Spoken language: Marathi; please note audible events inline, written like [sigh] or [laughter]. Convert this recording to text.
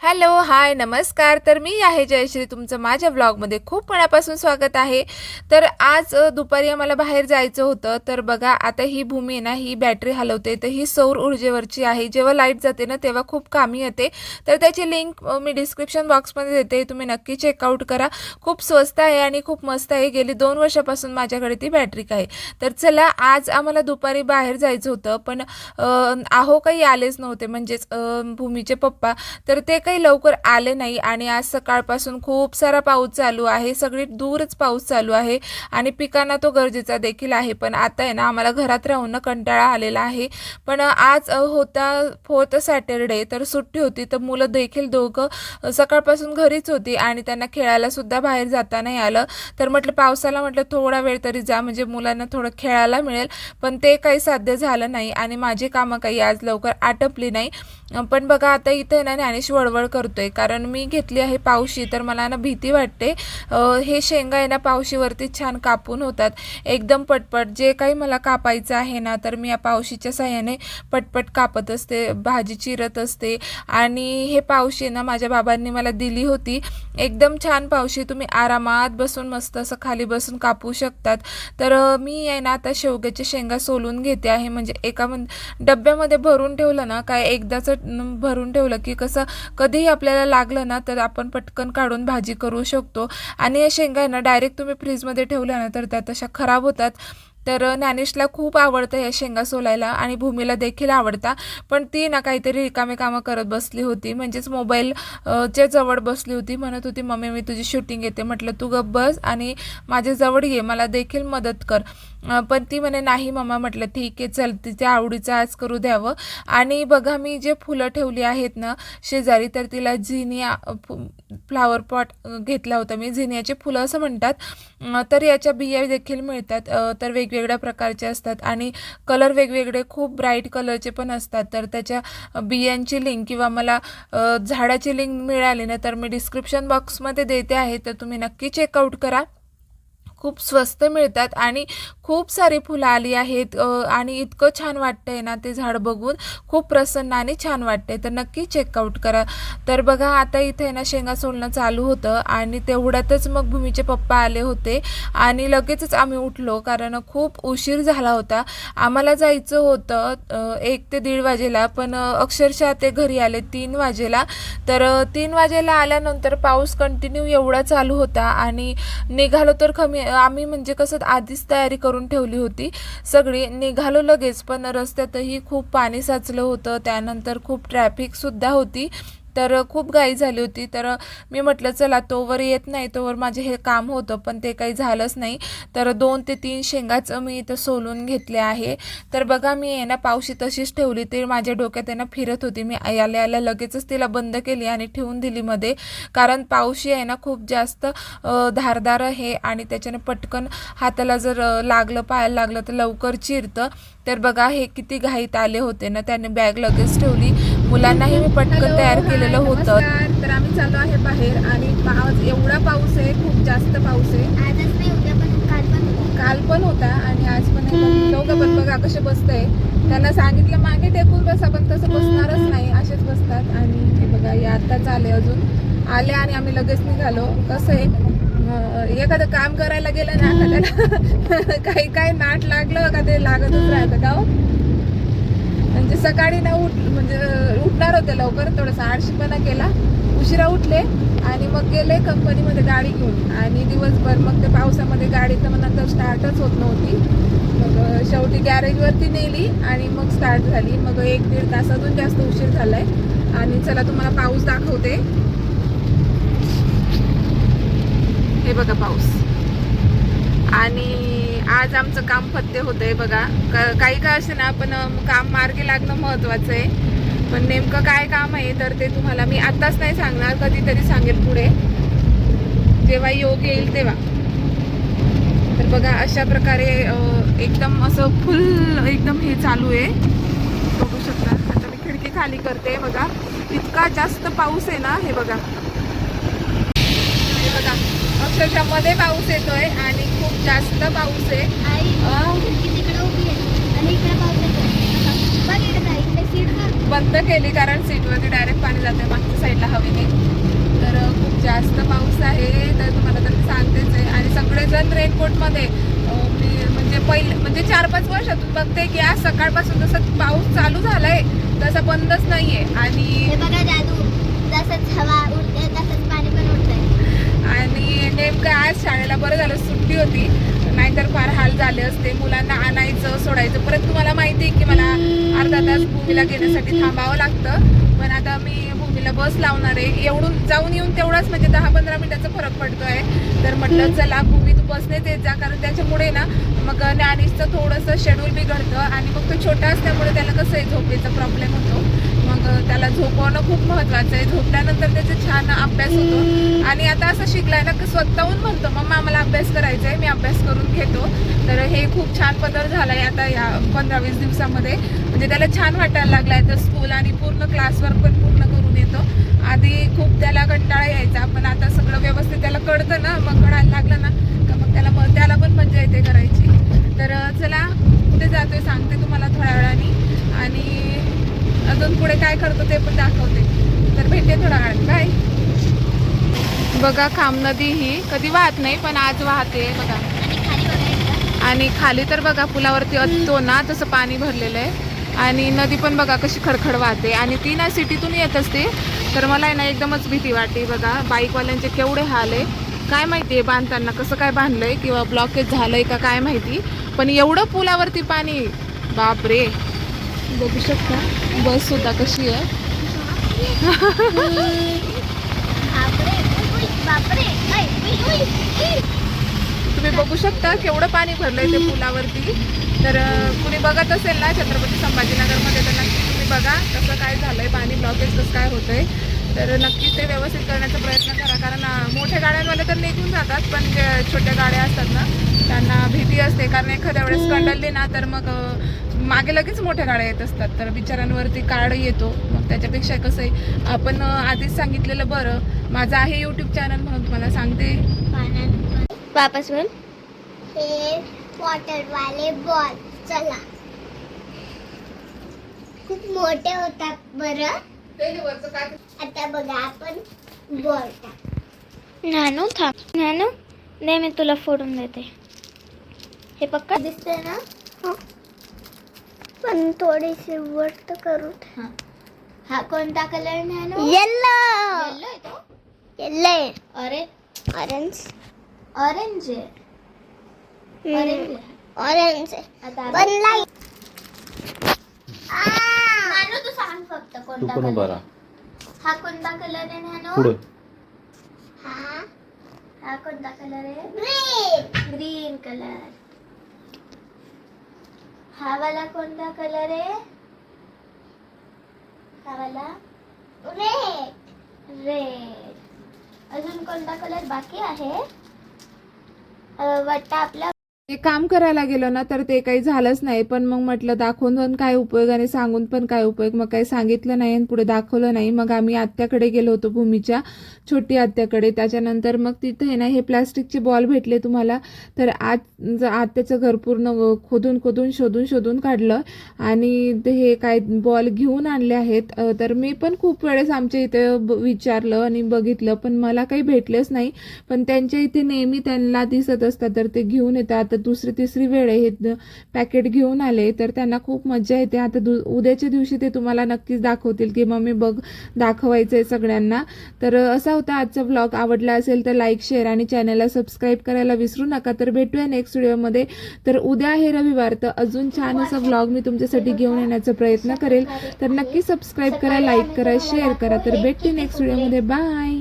हॅलो हाय नमस्कार. तर मी आहे जयश्री. तुमचं माझ्या व्लॉगमध्ये खूप मनापासून स्वागत आहे. तर आज दुपारी आम्हाला बाहेर जायचं होतं. तर बघा आता ही भूमी आहे ना ही बॅटरी हलवते. तर ही सौर ऊर्जेवरची आहे. जेव्हा लाइट जाते ना तेव्हा खूप कामी येते. तर त्याची लिंक मी डिस्क्रिप्शन बॉक्समध्ये देते. तुम्ही नक्की चेकआउट करा. खूप स्वस्त आहे आणि खूप मस्त आहे. गेली दोन वर्षापासून माझ्याकडे ती बॅटरी आहे. तर चला आज आम्हाला दुपारी बाहेर जायचं होतं. पण आहो काही आलेच नव्हते. म्हणजेच भूमीचे पप्पा. तर ते काही लवकर आले नाही आणि आज सकाळपासून खूप सारा पाऊस चालू आहे. सगळी दूरच पाऊस चालू आहे आणि पिकांना तो गरजेचा देखील आहे. पण आता आहे ना आम्हाला घरात राहून कंटाळा आलेला आहे. पण आज होता फोर्थ सॅटरडे तर सुट्टी होती तर मुलं देखील दोघं सकाळपासून घरीच होती आणि त्यांना खेळायला सुद्धा बाहेर जाता नाही आलं. तर म्हटलं पावसाला म्हटलं थोडा वेळ तरी जा म्हणजे मुलांना थोडं खेळायला मिळेल. पण ते काही साध्य झालं नाही आणि माझी कामं काही आज लवकर आटपली नाही. पण बघा आता इथे ना ज्ञानेश वळवळ करतोय. कारण मी घेतली आहे पावशी तर मला ना भीती वाटते. हे शेंगा आहे ना पावशीवरती छान कापून होतात. एकदम पटपट जे काही मला कापायचं आहे ना तर मी या पावशीच्या साह्याने पटपट कापत असते भाजी चिरत असते. आणि हे पावशी ना माझ्या बाबांनी मला दिली होती. एकदम छान पावशी तुम्ही आरामात बसून मस्त असं खाली बसून कापू शकतात. तर मी आहे ना आता शेवग्याच्या शेंगा सोलून घेते आहे. म्हणजे एका डब्यामध्ये भरून ठेवलं ना काय एकदाच भरून ठेवलं की कसं कधीही आपल्याला लागलं ना तर आपण पटकन काढून भाजी करू शकतो. आणि या शेंगा ना डायरेक्ट तुम्ही फ्रीजमध्ये ठेवल्या ना तर त्या तशा खराब होतात. तर ज्ञानेशला खूप आवडतं या शेंगा सोलायला आणि भूमीला देखील आवडता. पण ती ना काहीतरी रिकामे कामं करत बसली होती. म्हणजेच मोबाईलच्या जवळ बसली होती. म्हणत होती मम्मी मी तुझी शूटिंग येते. म्हटलं तू गप बस आणि माझ्याजवळ ये. मला देखील मदत कर. पण ती म्हणे नाही मम्मा. म्हटलं ठीक आहे चल तिच्या आवडीचं आज करू द्यावं. आणि बघा मी जे फुलं ठेवली आहेत ना शेजारी तर तिला झिनिया फ्लावर पॉट घेतला होता मी. झिनियाचे फुलं असं म्हणतात. तर याच्या बिया देखील मिळतात. तर वेगवेगळ्या प्रकारचे असतात. आणि कलर वेगवेगळे खूप ब्राईट कलरचे पण असतात. तर त्याच्या बियांची लिंक किंवा मला झाडाची लिंक मिळाली ना तर मी डिस्क्रिप्शन बॉक्समध्ये देते आहे. तर तुम्ही नक्की चेकआउट करा. खूप स्वस्त मिळतात. आणि खूप सारे फुलं आली आहेत आणि इतकं छान वाटतंय ना ते झाड बघून. खूप प्रसन्न आणि छान वाटतंय. तर नक्की चेकआउट करा. तर बघा आता इथे ना शेंगा सोलणं चालू होतं आणि तेवढ्यातच मग भूमीचे पप्पा आले होते आणि लगेचच आम्ही उठलो कारण खूप उशीर झाला होता. आम्हाला जायचं होतं एक ते दीड वाजेला पण अक्षरशः ते घरी आले तीन वाजेला. तर तीन वाजेला आल्यानंतर पाऊस कंटिन्यू एवढा चालू होता आणि निघालो तर कमी आम्ही म्हणजे कसं आधीच तयारी करून ठेवली होती. सगळी निघालो लगेच पण रस्त्यातही खूप पाणी साचलं होतं. त्यानंतर खूप ट्रॅफिकसुद्धा होती. तर खूप घाई झाली होती. तर मी म्हटलं चला तोवर येत नाही तोवर माझे हे काम होतं पण ते काही झालंच नाही. तर दोन ते तीन शेंगाचं मी इथं सोलून घेतले आहे. तर बघा मी आहे ना पावशी तशीच ठेवली. ते माझ्या डोक्यात आहे ना फिरत होती. मी आल्या आल्या लगेचच तिला बंद केली आणि ठेवून दिली मध्ये. कारण पावशी आहे ना खूप जास्त धारदार आहे आणि त्याच्याने पटकन हाताला जर लागलं पायाला लागलं तर लवकर चिरतं. तर बघा हे किती घाईत आले होते ना त्याने बॅग लगेच ठेवली. मुलांनाही मी पटकन तयार केलेलं होतं. तर आम्ही चाललो आहे बाहेर आणि आज एवढा पाऊस आहे खूप जास्त पाऊस आहे. आजच नाही उद्या पण काल पण होता. काल पण होता आणि आज पण आहे पण दोघं पण बघा कसे बसतंय. त्यांना सांगितलं मागे टेकून बसा पण तसं बसणारच नाही असेच बसतात. आणि हे बघा हे आताच आले अजून. आले आणि आम्ही लगेच निघालो. कसं आहे एखादं काम करायला गेलं ना का त्याला [laughs] काही काही नाट लागलं का ते लागतच राहतं का? म्हणजे सकाळी ना उठ म्हणजे उठणार होते लवकर थोडासा आळशीपणा केला. उशिरा उठले आणि मग गेले कंपनीमध्ये गाडी घेऊन. आणि दिवसभर मग ते पावसामध्ये गाडी तर नंतर स्टार्टच होत नव्हती. मग शेवटी गॅरेजवरती नेली आणि मग स्टार्ट झाली. मग एक दीड तासातून जास्त उशीर झालाय. आणि चला तुम्हाला पाऊस दाखवते. हे बघा पाऊस. आणि आज आमचं काम फत्ते होतंय बघा. क- काही का असे ना पण काम मार्गी लागणं महत्वाचं आहे. पण नेमकं काय काम आहे तर ते तुम्हाला मी आत्ताच नाही सांगणार कधीतरी सांगेल पुढे. जेव्हा योग येईल तेव्हा. तर बघा अशा प्रकारे एकदम असं फुल एकदम हे चालू आहे. बघू शकता. आता मी खिडकी खाली करते बघा. इतका जास्त पाऊस आहे ना हे बघा. बघा. अक्षरशः मध्ये पाऊस येतोय आणि खूप जास्त पाऊस आहे. बंद केली कारण सीटवरती डायरेक्ट पाणी जाते मागच्या साईडला हवेने तर खूप जास्त पाऊस आहे. तर तुम्हाला तर सांगतेच आहे. आणि सगळेजण रेनकोटमध्ये मी म्हणजे पहिले म्हणजे चार पाच वर्षातून बघते की आज सकाळपासून जसं पाऊस चालू झालाय तसं बंदच नाहीये. आणि हे बघा जादू जसंच हवा उडते तसंच पाणी पण उडतंय आणि नेमकं आज शाळेला बरं झालं सुट्टी होती. नाहीतर फार हाल झाले असते. मुलांना आणायचं सोडायचं. परत तुम्हाला माहिती आहे की मला अर्धा तास भूमीला घेण्यासाठी थांबावं लागतं. पण आता मी भूमीला बस लावणार आहे. एवढून जाऊन येऊन तेवढाच म्हणजे दहा पंधरा मिनिटाचा फरक पडतोय. तर म्हटलं चला भूमी तू बसनेच येत जा. कारण त्याच्यामुळे ना मग ज्ञानीचं थोडंसं शेड्यूल बिघडतं. आणि मग तो छोटा असल्यामुळे त्याला कसं आहे झोपेचा प्रॉब्लेम होतो. मग त्याला झोपवणं खूप महत्वाचं आहे. झोपल्यानंतर त्याचा छान अभ्यास होतो. आणि आता असं शिकलाय ना की स्वतःहून म्हणतो मम्मा मला अभ्यास करायचा आहे मी अभ्यास करून घेतो. तर हे खूप छान बदल झालाय आता या पंधरा वीस दिवसामध्ये. म्हणजे त्याला छान वाटायला लागलाय. तर स्कूल आणि पूर्ण क्लासवर्क पण पूर्ण करून येतो. आधी खूप त्याला कंटाळा यायचा पण आता सगळं व्यवस्थित त्याला कळतं ना. मग कळायला लागलं ना का मग त्याला त्याला पण मजा येते करायची. तर चला कुठे जातोय सांगते तुम्हाला? आणि अजून पुढे काय करतो ते पण दाखवते. तर भेटते थोडा वेळाने बाय बघा खाम नदी ही कधी वाहत नाही पण आज वाहते बघा. आणि खाली आणि खाली तर बघा पुलावरती असतो ना तसं पाणी भरलेलं आहे. आणि नदी पण बघा कशी खडखड वाहते. आणि ती ना सिटीतून येत असते. तर मला आहे ना एकदमच भीती वाटते बघा. बाईकवाल्यांचे केवढे हाल आहे. काय माहिती आहे बांधताना कसं काय बांधलंय किंवा ब्लॉकेज झालंय का काय माहिती. पण एवढं पुलावरती पाणी बापरे. बघू शकता. बस सुद्धा कशी आहे. तुम्ही बघू शकता केवढं पाणी भरलंय ते पुलावरती. तर कुणी बघत असेल ना छत्रपती संभाजीनगरमध्ये तर नक्की तुम्ही बघा कसं काय झालंय पाणी ब्लॉकेज कसं काय होतंय. तर नक्कीच ते व्यवस्थित करण्याचा प्रयत्न करा. कारण मोठ्या गाड्यांवाले तर निघून जातात पण जे छोट्या गाड्या असतात ना त्यांना भीती असते. कारण एखाद्या वेळेस कंडलली ना तर मग मागे लगेच मोठ्या गाड्या येत असतात तर बिचारांवरती काळ येतो. मग त्याच्यापेक्षा कसं आहे आपण आधीच सांगितलेलं बरं. माझं आहे यूट्यूब चॅनल म्हणून तुम्हाला सांगते. वापस बोल. हे वॉटर वाले बॉल चला. खूप मोठे होतात बरं. आता बघा आपण बॉल टाक नानू थांब. नानू नाही मी तुला फोडून देते. हे पक्का. दिसतंय ना? पण थोडीशी वरत करू हा. कोणता कलर नानू येल्लो येल्लो आहे तो? येल्लो अरे. ऑरेंज ऑरेंज आहे. ऑरेंज ऑरेंज आता पण नानू तू सांग फक्त तू कोणता उभा कलर राहा. हा कोणता कलर आहे नानू पुढे. हा. हा कोणता कलर आहे? ग्रीन ग्रीन कलर हा वाला कोणता कलर आहे? हा वाला रेड रेड अजून कोणता कलर बाकी आहे? अं, वाटतं आपला ते काम करायला गेलो ना तर ते काही झालंच नाही. पण मग म्हटलं दाखवून पण काय उपयोग आणि सांगून पण काय उपयोग? मग काही सांगितलं नाही आणि पुढे दाखवलं नाही. मग आम्ही आत्याकडे गेलो होतो भूमीच्या छोटी आत्याकडे. त्याच्यानंतर मग तिथे आहे ना हे प्लास्टिकचे बॉल भेटले तुम्हाला. तर आज आत्याचं घर पूर्ण खोदून खोदून शोधून शोधून काढलं. आणि ते हे काय बॉल घेऊन आणले आहेत. तर मी पण खूप वेळेस आमच्या इथे ब- विचारलं आणि बघितलं. पण मला काही भेटलंच नाही. पण त्यांच्या इथे नेहमी त्यांना दिसत असतात. तर ते घेऊन येतात. आता दुसरी तिसरी वेळ हे पॅकेट घेऊन आले तर त्यांना खूप मज्जा येते. आता दु उद्याच्या दिवशी ते तुम्हाला नक्कीच दाखवतील की मम्मी बघ दाखवायचं आहे सगळ्यांना. तर असा होता आजचा ब्लॉग आवडला असेल तर लाईक शेअर आणि चॅनलला सबस्क्राईब करायला विसरू नका. तर भेटूया नेक्स्ट व्हिडिओमध्ये तर उद्या आहे रविवार तर अजून छान असा ब्लॉग मी तुमच्यासाठी घेऊन येण्याचा प्रयत्न करेल. तर नक्की सबस्क्राईब करा लाईक करा शेअर करा. तर भेटते नेक्स्ट व्हिडिओमध्ये बाय